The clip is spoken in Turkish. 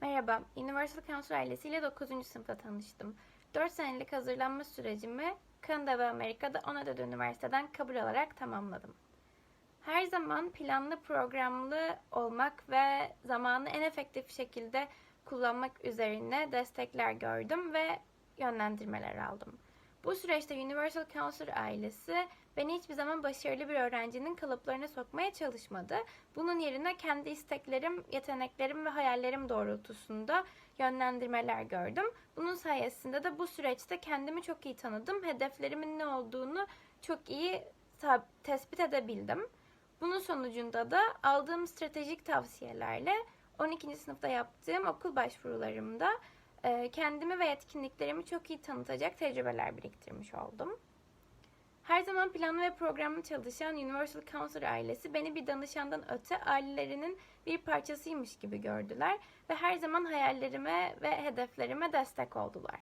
Merhaba, Universal Council ailesiyle 9. sınıfta tanıştım. 4 senelik hazırlanma sürecimi Kanada ve Amerika'da 10 adet üniversiteden kabul alarak tamamladım. Her zaman planlı programlı olmak ve zamanı en efektif şekilde kullanmak üzerine destekler gördüm ve yönlendirmeler aldım. Bu süreçte Universal Counselor ailesi beni hiçbir zaman başarılı bir öğrencinin kalıplarına sokmaya çalışmadı. Bunun yerine kendi isteklerim, yeteneklerim ve hayallerim doğrultusunda yönlendirmeler gördüm. Bunun sayesinde de bu süreçte kendimi çok iyi tanıdım. Hedeflerimin ne olduğunu çok iyi tespit edebildim. Bunun sonucunda da aldığım stratejik tavsiyelerle 12. sınıfta yaptığım okul başvurularımda kendimi ve yetkinliklerimi çok iyi tanıtacak tecrübeler biriktirmiş oldum. Her zaman planlı ve programlı çalışan Universal Counselor ailesi beni bir danışandan öte ailelerinin bir parçasıymış gibi gördüler ve her zaman hayallerime ve hedeflerime destek oldular.